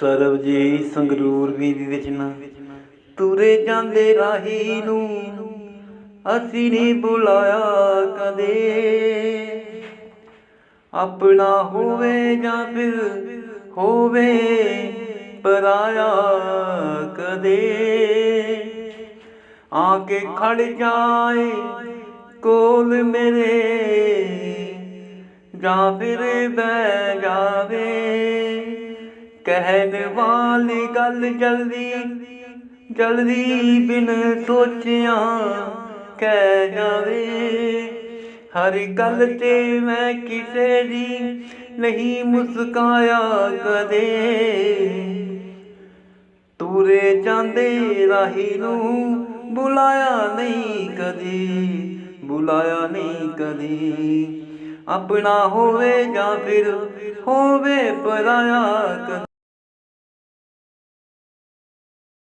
ਸਰਬਜੀ ਸੰਗਰੂਰ ਵੀ ਦੀ ਰਚਨਾ ਤੁਰੇ ਜਾਂਦੇ ਰਾਹੀ ਨੂੰ ਅਸੀਂ ਨਹੀਂ ਬੁਲਾਇਆ ਕਦੇ। ਆਪਣਾ ਹੋਵੇ ਜਾਂ ਫਿਰ ਹੋਵੇ ਪਰਾਇਆ ਕਦੇ। ਆ ਕੇ ਖੜ ਜਾਏ ਕੋਲ ਮੇਰੇ ਜਾਂ ਫਿਰ ਬਹਿ ਜਾ ਕਹਿਣ ਵਾਲੀ ਗੱਲ ਜਲਦੀ ਜਲਦੀ ਬਿਨ ਸੋਚਿਆ ਕਹਿ ਜਾਵੇ। ਹਰ ਗੱਲ ਤੇ ਮੈਂ ਕਿਸੇ ਦੀ ਨਹੀਂ ਮੁਸਕਾਇਆ ਕਦੇ। ਤੂਰੇ ਜਾਂਦੇ ਰਾਹੀ ਨੂੰ ਬੁਲਾਇਆ ਨਹੀਂ ਕਦੀ, ਬੁਲਾਇਆ ਨਹੀਂ ਕਦੀ। ਆਪਣਾ ਹੋਵੇ ਜਾਂ ਫਿਰ ਹੋਵੇ ਪਰਾਇਆ ਕਦੀ।